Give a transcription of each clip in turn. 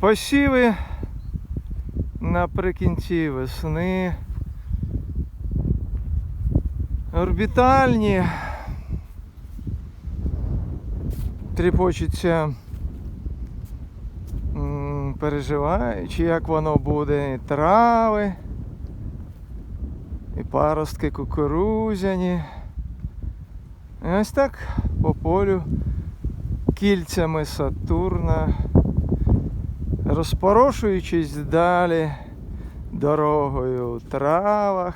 Посіви наприкінці весни. Орбітальні. Тріпочуться, переживаючи, як воно буде, і трави, і паростки кукурузяні. І ось так по полю кільцями Сатурна, розпорошуючись далі дорогою у травах,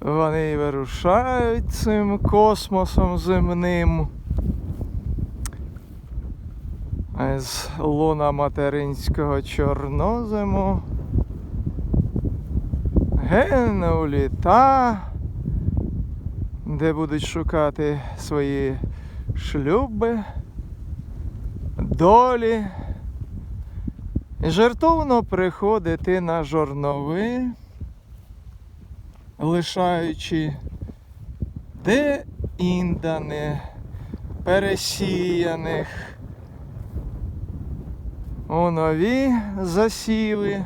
вони вирушають цим космосом земним. З луна материнського чорнозиму. Ген у літа, де будуть шукати свої шлюби, долі. І Жертовно приходити на жорнови, лишаючи де індане, пересіяних. У нові засіви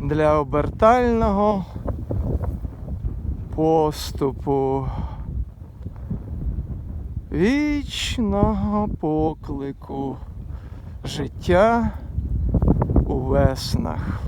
для обертального поступу. Вічного поклику життя у веснах.